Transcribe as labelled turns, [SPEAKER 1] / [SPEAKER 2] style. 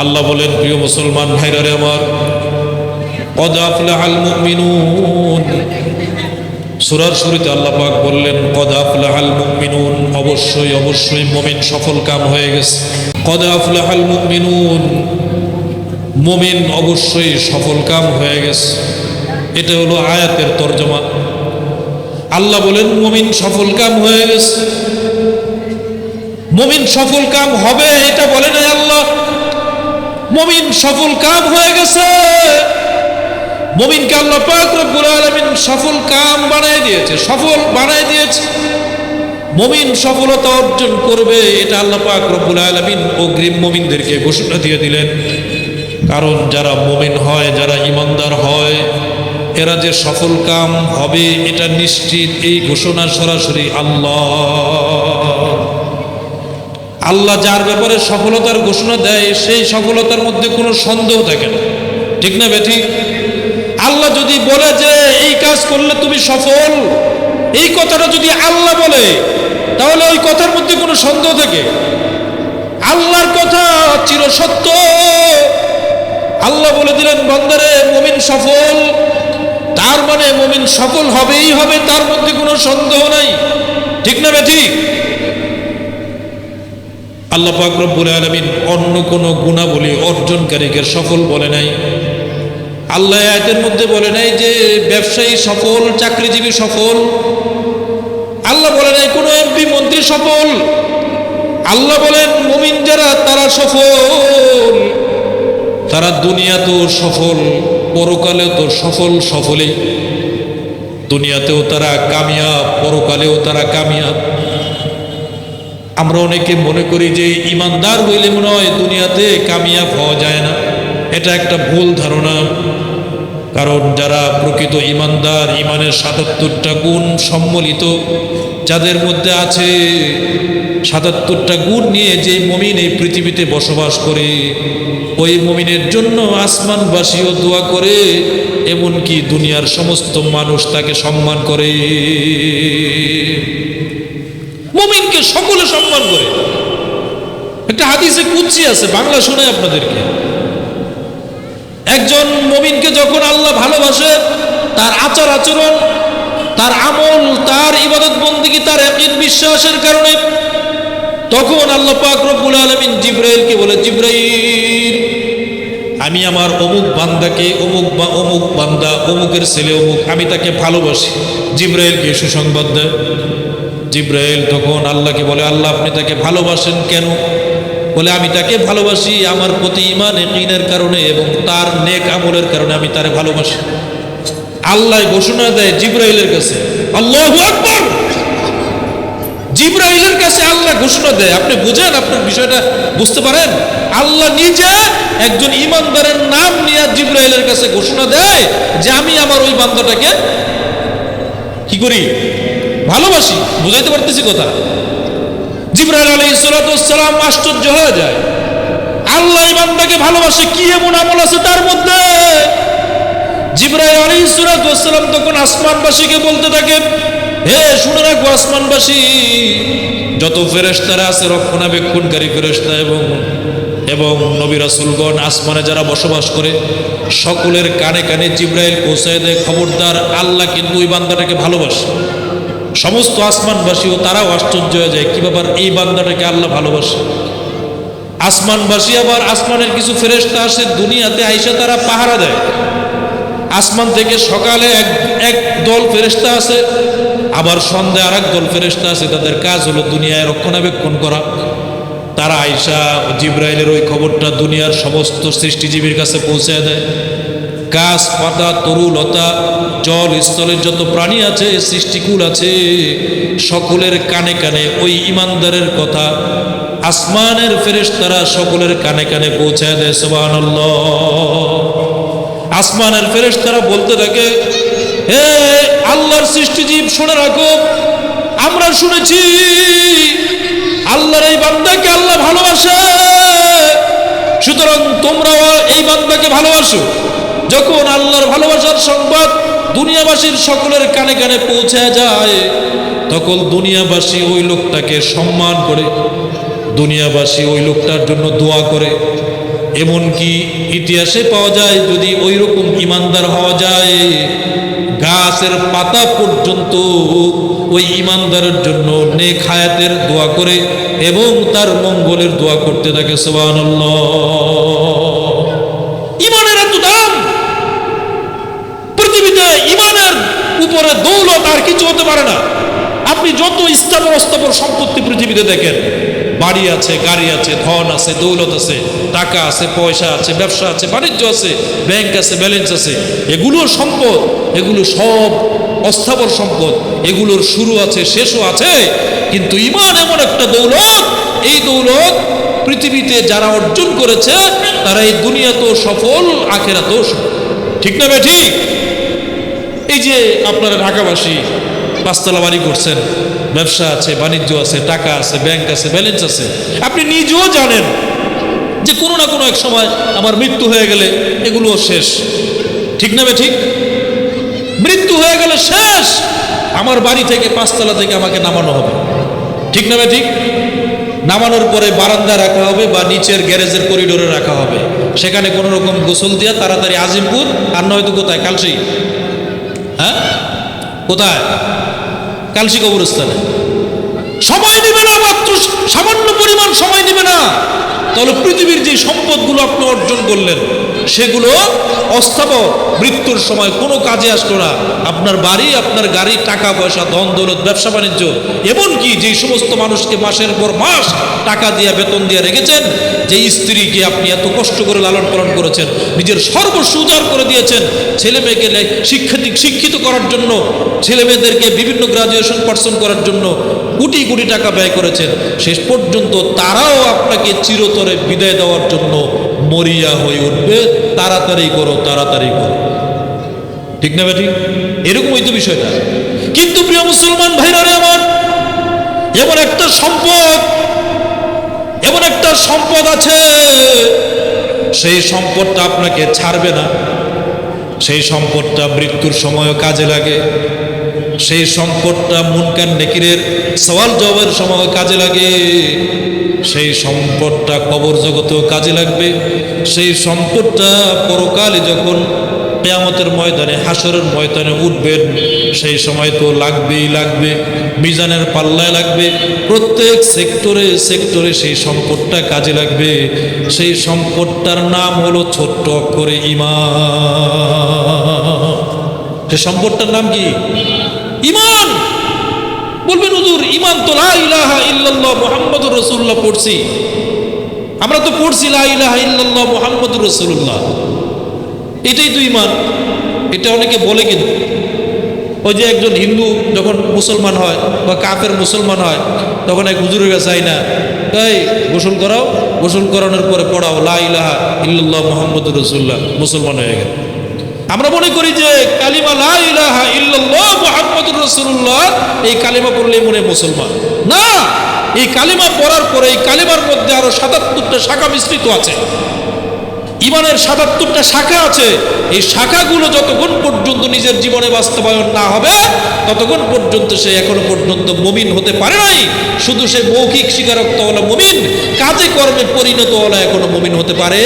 [SPEAKER 1] আল্লাহ বলেন, প্রিয় মুসলমান ভাইরা রে আমার, কদ সূরার আল্লাহ বললেন অবশ্যই অবশ্যই মুমিন সফল কাম হয়ে গেছে। অবশ্যই সফল কাম হয়ে গেছে। এটা হলো আয়াতের তর্জমা। আল্লাহ বলেন, মুমিন সফল কাম হয়ে গেছে। মুমিন সফল কাম হবে, এটা বলে নাই আল্লাহ। মুমিন সফল কাম হয়ে গেছে। মুমিনকে আল্লাহ পাক রব্বুল আলামিন সফল কাম বানায় দিয়েছে, সফল বানায় দিয়েছে। মুমিন সফলতা অর্জন করবে, এটা আল্লাহ পাক রব্বুল আলামিন অগ্রিম মুমিনদেরকে ঘোষণা দিয়ে দিলেন। কারণ যারা মুমিন হয়, যারা ইমানদার হয়, এরা যে সফল কাম হবে, এটা নিশ্চিত এই ঘোষণা সরাসরি আল্লাহ। আল্লাহ যার ব্যাপারে সফলতার ঘোষণা দেয়, সেই সফলতার মধ্যে কোনো সন্দেহ থাকে না। ঠিক না বেঠি? আল্লাহ যদি বলে যে, এই কাজ করলে তুমি সফল এই কথাটা যদি আল্লাহ বলে, তাহলে ওই কথার মধ্যে কোনো সন্দেহ থাকে। আল্লাহর কথা চিরসত্য আল্লাহ বলে দিলেন, বন্দারে, মুমিন সফল। তার মানে মুমিন সফল হবেই হবে, তার মধ্যে কোনো সন্দেহ নাই। ঠিক না বেঠি? আল্লাহ পাক রব্বুল আলামিন অন্য কোন গুণাবলী অর্জনকারীকে সফল বলে নাই। আল্লাহ আয়াতের মধ্যে বলে নাই যে ব্যবসায়ী সফল, চাকরিজীবী সফল। আল্লাহ বলে নাই কোনো এমপি, মন্ত্রী সফল। আল্লাহ বলেন, মুমিন যারা, তারা সফল। তারা দুনিয়াতেও সফল, পরকালেও তো সফল সফলই। দুনিয়াতেও তারা কামিয়াব, পরকালেও তারা কামিয়াব। আমরা অনেকে মনে করি যে ইমানদার হইলে মনে হয় দুনিয়াতে কামিয়াব হওয়া যায় না। এটা একটা ভুল ধারণা। কারণ যারা প্রকৃত ইমানদার, ইমানের সাতাত্তরটা গুণ সম্মিলিত যাদের মধ্যে আছে সাতাত্তরটা গুণ নিয়ে যে মমিন এই পৃথিবীতে বসবাস করে, ওই মমিনের জন্য আসমানবাসীও দোয়া করে, এমনকি দুনিয়ার সমস্ত মানুষ তাকে সম্মান করে। মমিনকে সকলে সম্মান করে। একটা হাদিসে কুচ্ছি আছে, বাংলা শোনায় আপনাদেরকে। একজন মমিনকে যখন আল্লাহ ভালোবাসে, তার আচার আচরণ, তার আমল, তার ইবাদত বন্দিগি, তার একদিন বিশ্বাসের কারণে তখন আল্লাহ পাক রব্বুল আলমিন জিব্রাইলকে বলে, জিব্রাইল, আমি আমার অমুক বান্দাকে, অমুক বা, অমুক বান্দা, অমুকের ছেলে, অমুক, আমি তাকে ভালোবাসি। জিব্রাইলকে সুসংবাদ দেয়। জিব্রাইল তখন আল্লাহকে বলে, আল্লাহ, আপনি তাকে ভালোবাসেন কেন? বলে, আমি তাকে ভালোবাসি আমার প্রতি ইমান একিনের কারণে এবং তার নেক আমলের কারণে আমি তারে ভালোবাসি। আল্লাহ ঘোষণা দেয় জিব্রাইলের কাছে, আল্লাহ জিব্রাইলের কাছে আল্লাহ ঘোষণা দেয়, আপনি বুঝেন, আপনার বিষয়টা বুঝতে পারেন? আল্লাহ নিজে একজন ইমানদারের নাম নিয়ে জিব্রাইলের কাছে ঘোষণা দেয় যে, আমি আমার ওই বান্দাটাকে কি করি? ভালোবাসি, বুঝাইতে পারতেছি কথা জিব্রাইল আলী সালাম আশ্চর্য হয়ে যায়। আল্লাহ ইমানদাকে ভালোবাসে, কি এমন আমল আছে তার মধ্যে? জিব্রাইল আলী সালাম তখন আসমানবাসীকে বলতে থাকে, হে, শুনে রাখো আসমানবাসী, যত ফেরেশতারা আছে, রক্ষণাবেক্ষণকারী ফেরেশতা এবং এবং নবী রাসূলগণ আসমানে যারা বসবাস করে, সকলের কানে কানে জিব্রাইল পৌঁছায় দেয়, খবরদার আল্লাহ কিন্তু ওই বান্দাটাকে ভালোবাসে। সমস্ত আসমানবাসীও তারাও আশ্চর্য হয়ে যায়, কি ব্যাপার এই বান্দাটাকে আল্লাহ ভালোবাসে? আসমানবাসী আবার আসমানের কিছু ফেরেস্তা আসে, দুনিয়াতে আইসা তারা পাহারা দেয়। আসমান থেকে সকালে এক এক দল ফেরেস্তা আছে আবার সন্ধ্যায় আর দল ফেরেস্তা আছে তাদের কাজ হলো দুনিয়ায় রক্ষণাবেক্ষণ করা। তারা আইসা জিব্রাইলের ওই খবরটা দুনিয়ার সমস্ত সৃষ্টিজীবীর কাছে পৌঁছে দেয়। গাছ পাতা তরু, লতা, জল স্থলের যত প্রাণী আছে, সৃষ্টিকুল আছে, সকলের কানে কানে ওই ইমানদারের কথা, আসমানের ফেরেশতারা সকলের কানে কানে পৌঁছায় দেয়, সুবহানাল্লাহ। আসমানের ফেরেশতারা বলতে থাকে, হে আল্লাহর সৃষ্টিজীব, শুনে রাখো, আমরা শুনেছি, আল্লাহর এই বান্দাকে আল্লাহ ভালোবাসে, সুতরাং তোমরাও এই বান্দাকে ভালোবাসো। যখন আল্লাহর ভালোবাসার সংবাদ দুনিয়াবাসীর সকলের কানে কানে পৌঁছে যায়, তখন দুনিয়াবাসী ওই লোকটাকে সম্মান করে, দুনিয়াবাসী ওই লোকটার জন্য দোয়া করে। এমনকি ইতিহাসে পাওয়া যায়, যদি ওই রকম ইমানদার হওয়া যায়, গাছের পাতা পর্যন্ত ওই ইমানদারের জন্য নেক হায়াতের দোয়া করে এবং তার মঙ্গলের দোয়া করতে থাকে, সুবহানাল্লাহ। ইমানের এত দাম পৃথিবীতে ইমানের উপরে দৌলত আর কিছু হতে পারে না। আপনি যত স্থাবর অস্থাবর সম্পত্তি পৃথিবীতে দেখেন, বাড়ি আছে, গাড়ি আছে, ধন আছে, দৌলত আছে, টাকা আছে, পয়সা আছে, ব্যবসা আছে, বাণিজ্য আছে, ব্যাংক আছে, ব্যালেন্স আছে, এগুলোর সম্পদ, এগুলো সব অস্থাবর সম্পদ, এগুলোর শুরু আছে, শেষও আছে। কিন্তু ইমান এমন একটা দৌলত, এই দৌলত পৃথিবীতে যারা অর্জন করেছে, তারা এই দুনিয়াতেও সফল, আখেরাতেও সফল। ঠিক না ভাই ঠিক? এই যে আপনারা ঢাকাবাসী পাঁচতলা বাড়ি করছেন, ব্যবসা আছে, বাণিজ্য আছে, টাকা আছে ব্যাংক আছে ব্যালেন্স আছে, আপনি নিজেও জানেন যে কোনো না কোনো এক সময় আমার মৃত্যু হয়ে গেলে এগুলোও শেষ। ঠিক না ঠিক? মৃত্যু হয়ে গেলে শেষ! আমার বাড়ি থেকে পাঁচতলা থেকে আমাকে নামানো হবে। ঠিক না ঠিক? নামানোর পরে বারান্দা রাখা হবে বা নিচের গ্যারেজের করিডোরে রাখা হবে। সেখানে কোনো রকম গোসল দিয়া তাড়াতাড়ি আজিমপুর আর নয়তো কোথায়? কালসি? হ্যাঁ? কোথায়? কালসি কবরস্থানে। সময় নেবে না মাত্র, সামান্য পরিমাণ সময় নেবে না। তাহলে পৃথিবীর যে সম্পদগুলো আপনি অর্জন করলেন সেগুলো অস্থাবর। মৃত্যুর সময় কোনো কাজে আসলো না। আপনার বাড়ি, আপনার গাড়ি, টাকা পয়সা, ধন দৌলত, ব্যবসা বাণিজ্য, এমনকি যে সমস্ত মানুষকে মাসের পর মাস টাকা দিয়ে, বেতন দিয়ে রেখেছেন যে স্ত্রীকে আপনি এত কষ্ট করে লালন পালন করেছেন, নিজের সর্বস্ব উজাড় করে দিয়েছেন, ছেলে মেয়েকে শিক্ষিত শিক্ষিত করার জন্য, ছেলে মেয়েদেরকে বিভিন্ন গ্রাজুয়েশন পার্সন করার জন্য কোটি কোটি টাকা ব্যয় করেছেন, শেষ পর্যন্ত তারাও আপনাকে চিরতরে বিদায় দেওয়ার জন্য মরিয়া হয়ে উঠবে, তাড়াতাড়ি করো তাড়াতাড়ি করো। ঠিক না ঠিক এরকমই তো বিষয়টা। কিন্তু প্রিয় মুসলমান ভাইরা রে আমার, এমন একটা সম্পদ, এমন একটা সম্পদ আছে, সেই সম্পদটা আপনাকে ছাড়বে না। সেই সম্পদটা মৃত্যুর সময়ও কাজে লাগে। সেই সম্পদটা মুনকান নেকিরের সওয়াল জবাবের সময় কাজে লাগে। সেই সম্পদটা কবর জগতেও কাজে লাগবে। সেই সম্পদটা পরকালে যখন কেয়ামতের ময়দানে হাসরের ময়দানে উঠবেন, সেই সময় তো লাগবেই লাগবে, মিজানের পাল্লায় লাগবে। প্রত্যেক সেক্টরে সেক্টরে সেই সম্পদটা কাজে লাগবে। সেই সম্পদটার নাম হলো ছোট্ট অক্ষরে ইমান সে সম্পদটার নাম কি? ইমান বলবেন হুজুর ইমান তো মুহাম্মাদুর রাসূলুল্লাহ পড়ছি। আমরা তো পড়ছি লা ইলাহা ইল্লাল্লাহ মুহাম্মাদুর রাসূলুল্লাহ। এটাই তো ইমান এটা অনেকে বলে কিন্তু। ওই যে একজন হিন্দু যখন মুসলমান হয় বা কাফের মুসলমান হয়, তখন এক হুজুরের কাছে আই না, এই, গোসল করাও। গোসল করানোর পরে পড়াও, লা ইলাহা ইল্লাল্লাহ মুহাম্মাদুর রাসূলুল্লাহ। মুসলমান হয়ে গেল। আমরা মনে করি যে কালিমা লা ইল্লাল্লাহ মুহাম্মাদুর রাসূলুল্লাহ, এই কালিমা পড়লেই মনে মুসলমান। না, এই কালিমা পড়ার পরে এই কালিমার মধ্যে আরও সাতাত্তরটা শাখা মিশ্রিত আছে। ইমানের সাতাত্তরটা শাখা আছে। এই শাখাগুলো যতক্ষণ পর্যন্ত নিজের জীবনে বাস্তবায়ন না হবে, ততক্ষণ পর্যন্ত সে এখনও পর্যন্ত মমিন হতে পারে নাই। শুধু সে মৌখিক স্বীকারোক্ত হলো মমিন, কাজে কর্মে পরিণত হলো এখনও মমিন হতে পারে।